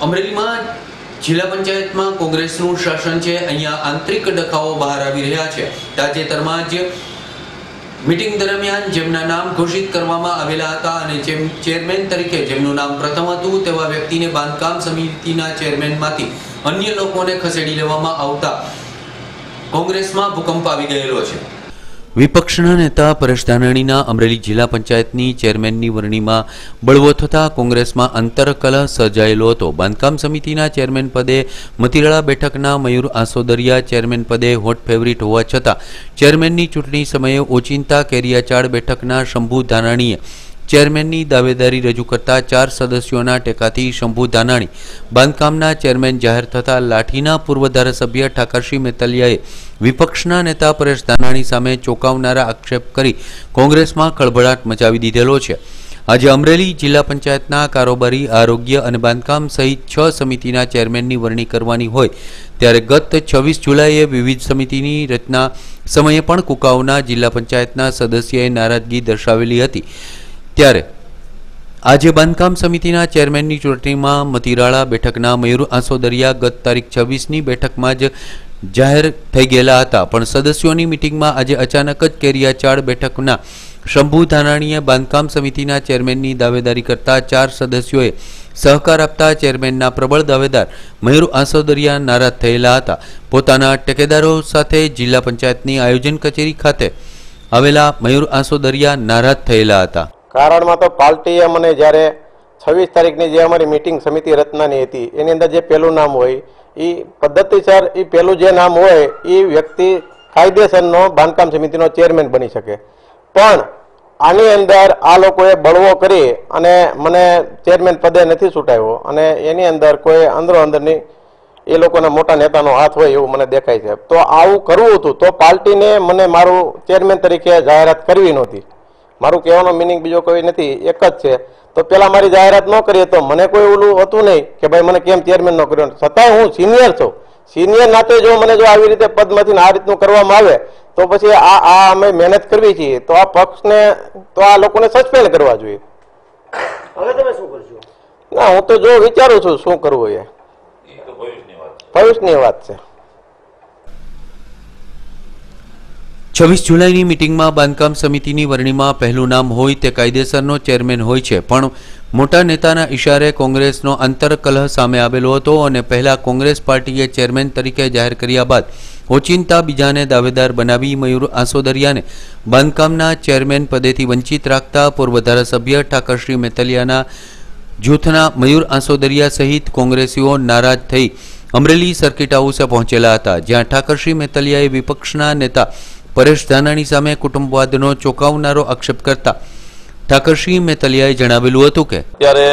અમરેલીમાં જિલ્લા પંચાયતમાં કોંગ્રેસનું શાસન છે. અહીંયા આંતરિક ડખાઓ બહાર આવી રહ્યા છે. તાજેતરમાં જ મિટિંગ દરમિયાન જેમના નામ ઘોષિત કરવામાં આવેલા હતા અને જેમ ચેરમેન તરીકે જેમનું નામ પ્રથમ હતું, તેવા વ્યક્તિને બાંધકામ સમિતિના ચેરમેનમાંથી અન્ય લોકોને ખસેડી લેવામાં આવતા કોંગ્રેસમાં ભૂકંપ આવી ગયેલો છે. વિપક્ષના નેતા પરેશ ધાનાણીના અમરેલી જિલ્લા પંચાયતની ચેરમેનની વરણીમાં બળવો થતા કોંગ્રેસમાં અંતરકલહ સર્જાયેલો હતો. બાંધકામ સમિતિના ચેરમેન પદે મતિરાળા બેઠકના મયુર આસોદરિયા ચેરમેન પદે હોટ ફેવરિટ હોવા છતાં ચેરમેનની ચૂંટણી સમયે ઓચિંતા કેરિયાચાળ બેઠકના શંભુ ધાનાણીએ ચેરમેનની દાવેદારી રજૂ કરતા ચાર સદસ્યોના ટેકાથી શંભુ ધાનાણી બાંધકામના ચેરમેન જાહેર થતા લાઠીના પૂર્વ ધારાસભ્ય ઠાકરસિંહ મેતલિયાએ વિપક્ષના નેતા પરેશ ધાનાણી સામે ચોંકાવનારા આક્ષેપ કરી કોંગ્રેસમાં ખળભળાટ મચાવી દીધેલો છે. આજે અમરેલી જિલ્લા પંચાયતના કારોબારી, આરોગ્ય અને બાંધકામ સહિત છ સમિતિના ચેરમેનની વરણી કરવાની હોય ત્યારે ગત છવ્વીસ જુલાઈએ વિવિધ સમિતિની રચના સમયે પણ કુકાઉના જિલ્લા પંચાયતના સદસ્યએ નારાજગી દર્શાવેલી હતી. ત્યારે આજે બાંધકામ સમિતિના ચેરમેનની ચૂંટણીમાં મતિરાળા બેઠકના મયુર આંસોદરિયા ગત તારીખ છવ્વીસની બેઠકમાં જ જાહેર થઈ ગયેલા હતા. પણ સદસ્યોની મિટિંગમાં આજે અચાનક જ કેરિયાચાળ બેઠકના શંભુ ધાનાણીએ બાંધકામ સમિતિના ચેરમેનની દાવેદારી કરતા ચાર સદસ્યોએ સહકાર આપતા ચેરમેનના પ્રબળ દાવેદાર મયુર આંસોદરિયા નારાજ થયેલા હતા. પોતાના ટેકેદારો સાથે જિલ્લા પંચાયતની આયોજન કચેરી ખાતે આવેલા મયુર આંસોદરિયા નારાજ થયેલા હતા. કારણમાં તો પાર્ટીએ મને જ્યારે છવ્વીસ તારીખની જે અમારી મિટિંગ સમિતિ રચનાની હતી, એની અંદર જે પહેલું નામ હોય એ પદ્ધતિસર એ પહેલું જે નામ હોય એ વ્યક્તિ કાયદેસરનો બાંધકામ સમિતિનો ચેરમેન બની શકે. પણ આની અંદર આ લોકોએ બળવો કરી અને મને ચેરમેન પદે નથી છૂટાવ્યો અને એની અંદર કોઈ અંદરો અંદરની એ લોકોના મોટા નેતાનો હાથ હોય એવું મને દેખાય છે. તો આવું કરવું હતું તો પાર્ટીને મને મારું ચેરમેન તરીકે જાહેરાત કરવી નહોતી. મારું કહેવાનો મિનિંગ બીજો કોઈ નથી એક જ છે. તો પેલા મારી જાહેરાત ન કરીએ તો મને કોઈ ઓલું હતું નહીં કે ભાઈ મને કેમ ચેરમેન ન કર્યો. છતાંય હું સિનિયર છું. સિનિયર નાતે જો મને જો આવી રીતે પદમાંથી આ રીતનું કરવામાં આવે તો પછી આ આ અમે મહેનત કરવી છીએ. તો આ પક્ષને તો આ લોકોને સસ્પેન્ડ કરવા જોઈએ. હવે તમે શું કરશો? ના હું તો જો વિચારું છું શું કરવું એ. ભવિષ્યની વાત છે. છવ્વીસ જુલાઈની મિટિંગમાં બાંધકામ સમિતિની વરણીમાં પહેલું નામ હોય તે કાયદેસરનો ચેરમેન હોય છે. પણ મોટા નેતાના ઇશારે કોંગ્રેસનો આંતરકલહ સામે આવેલો હતો અને પહેલા કોંગ્રેસ પાર્ટીએ ચેરમેન તરીકે જાહેર કર્યા બાદ ઓચિંતા બીજાને દાવેદાર બનાવી મયુર આંસોદરિયાને બાંધકામના ચેરમેન પદેથી વંચિત રાખતા પૂર્વ ધારાસભ્ય ઠાકરશ્રી મેતલિયાના જૂથના મયુર આંસોદરિયા સહિત કોંગ્રેસીઓ નારાજ થઈ અમરેલી સર્કિટ હાઉસે પહોંચેલા હતા, જ્યાં ઠાકરશ્રી મેતલિયાએ વિપક્ષના નેતા પરેશ ધાનાણી સામે કુટુંબવાદનો ચોંકાવનારો આક્ષેપ કરતા ઠાકરસિંહ મેતલિયાએ જણાવેલું હતું કે, ત્યારે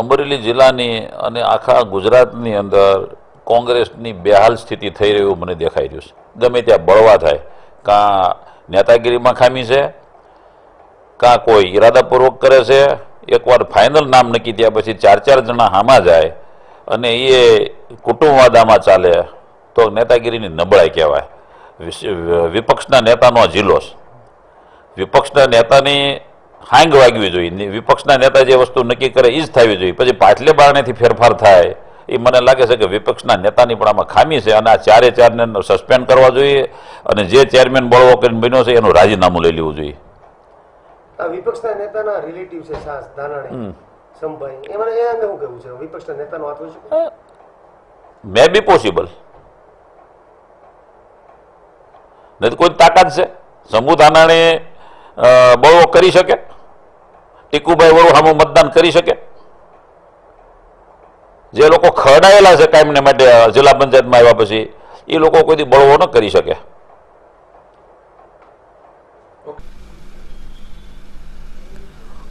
અમરેલી જિલ્લાની અને આખા ગુજરાતની અંદર કોંગ્રેસની બેહાલ સ્થિતિ થઈ રહ્યું મને દેખાઈ રહ્યું છે. ગમે ત્યાં બળવા થાય, કાં નેતાગીરીમાં ખામી છે, કાં કોઈ ઈરાદાપૂર્વક કરે છે, એકવાર ફાઇનલ નામ નક્કી થયા પછી ચાર ચાર જણા હામાં જાય અને એ કુટુંબવાદામાં ચાલે, તો નેતાગીરીની નબળાઈ કહેવાય. વિપક્ષના નેતાનો જિલ્લો છે વિપક્ષના નેતાની હાંગ વાગવી જોઈએ. વિપક્ષના નેતા જે વસ્તુ નક્કી કરે એ જ થવી જોઈએ. પછી પાટલે બારણેથી ફેરફાર થાય એ મને લાગે છે કે વિપક્ષના નેતાની પણ આમાં ખામી છે. અને આ ચારે ચારને સસ્પેન્ડ કરવા જોઈએ અને જે ચેરમેન બળવો કરીને બન્યો છે એનું રાજીનામું લઈ લેવું જોઈએ. વિપક્ષના નેતાના રિલેટિવ છે સાસ ધાનાણી સંભાઈ. એમાં એ અંગે શું કેવું છે? વિપક્ષના નેતાનો હાથ હોય શકે મે બી પોસિબલ. નહીં કોઈ તાકાત છે? શંભુ બળવો કરી શકે? ટીકુભાઈ વરુ સામે મતદાન કરી શકે? જે લોકો ખરડાયેલા છે કાયમને માટે જિલ્લા પંચાયતમાં આવ્યા પછી એ લોકો કોઈથી બળવો ન કરી શકે?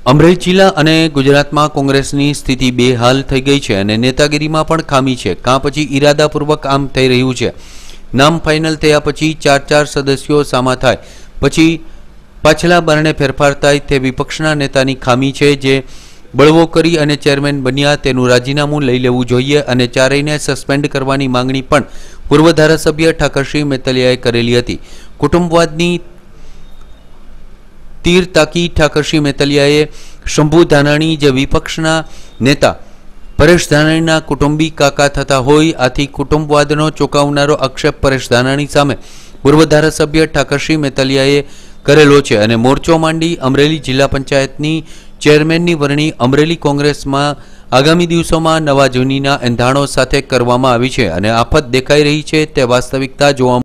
અમરેલી જિલ્લા અને ગુજરાતમાં કોંગ્રેસની સ્થિતિ બેહાલ થઈ ગઈ છે અને નેતાગીરીમાં પણ ખામી છે. કાં પછી ઈરાદાપૂર્વક આમ થઈ રહ્યું છે? નામ ફાઇનલ થયા પછી ચાર ચાર સદસ્યો સામા થાય. પછી પાછલા બારણે ફેરફાર થાય તે વિપક્ષના નેતાની ખામી છે જે બળવો કરી અને ચેરમેન બન્યા તેનું રાજીનામું લઈ લેવું જોઈએ અને ચારેયને સસ્પેન્ડ કરવાની માંગણી પણ પૂર્વ ધારાસભ્ય ઠાકરસિંહ મેતલિયાએ કરેલી હતી. કુટુંબવાદની તીર તાકી ઠાકરસિંહ મેતલિયાએ શંભુ ધાનાણી જે વિપક્ષના નેતા પરેશ ધાનાણીના કુટુંબી કાકા થતા હોય, આથી કુટુંબવાદનો ચોંકાવનારો આક્ષેપ પરેશ ધાનાણી સામે. પૂર્વ ધારાસભ્ય ઠાકરસિંહ મેતલિયાએ કરેલો છે અને મોરચો માંડી અમરેલી જિલ્લા પંચાયતની ચેરમેનની વરણી અમરેલી કોંગ્રેસમાં આગામી દિવસોમાં નવા જૂનીના એંધાણો સાથે કરવામાં આવી છે અને આફત દેખાઈ રહી છે તે વાસ્તવિકતા જોવા